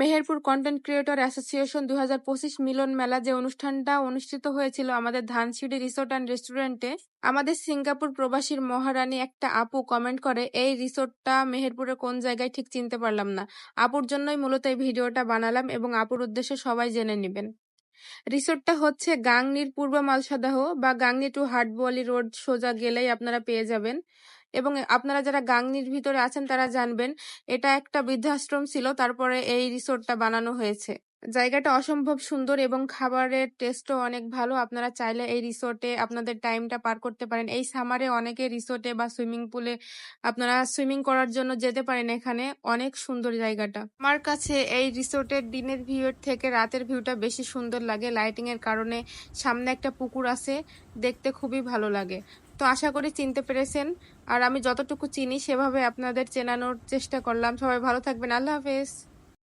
Meherpur content creator association দু হাজার পঁচিশ মিলন মেলা যে অনুষ্ঠানটা অনুষ্ঠিত হয়েছিল আমাদের ধানসিঁড়ি রিসোর্ট অ্যান্ড রেস্টুরেন্টে, আমাদের সিঙ্গাপুর প্রবাসীর মহারানী একটা আপু কমেন্ট করে, এই রিসোর্টটা মেহেরপুরের কোন জায়গায় ঠিক চিনতে পারলাম না। আপুর জন্যই মূলত এই ভিডিওটা বানালাম এবং আপুর উদ্দেশ্যে সবাই জেনে নেবেন। রিসোর্টটা হচ্ছে গাংনির পূর্ব মালসাদাহ বা গাংনি টু হাটবোয়ালি রোড সোজা গেলেই আপনারা পেয়ে যাবেন। এবং আপনারা যারা গাংনির ভিতরে আছেন তারা জানবেন, এটা একটা বৃদ্ধাশ্রম ছিল, তারপরে এই রিসোর্টটা বানানো হয়েছে। জায়গাটা অসম্ভব সুন্দর এবং খাবারের টেস্টও অনেক ভালো, আপনারা চাইলে এই রিসোর্টে আপনাদের টাইমটা পার করতে পারেন। এই সামারে অনেকে রিসোর্টে বা সুইমিং পুলে আপনারা সুইমিং করার জন্য যেতে পারেন এখানে, অনেক সুন্দর জায়গাটা। আমার কাছে এই রিসোর্টের দিনের ভিউর থেকে রাতের ভিউটা বেশি সুন্দর লাগে লাইটিং এর কারণে সামনে একটা পুকুর আছে, দেখতে খুবই ভালো লাগে। তো আশা করি চিনতে পেরেছেন। আর আমি যতটুকু চিনি, সেভাবে আপনাদের চেনানোর চেষ্টা করলাম। সবাই ভালো থাকবেন। আল্লাহ হাফেজ।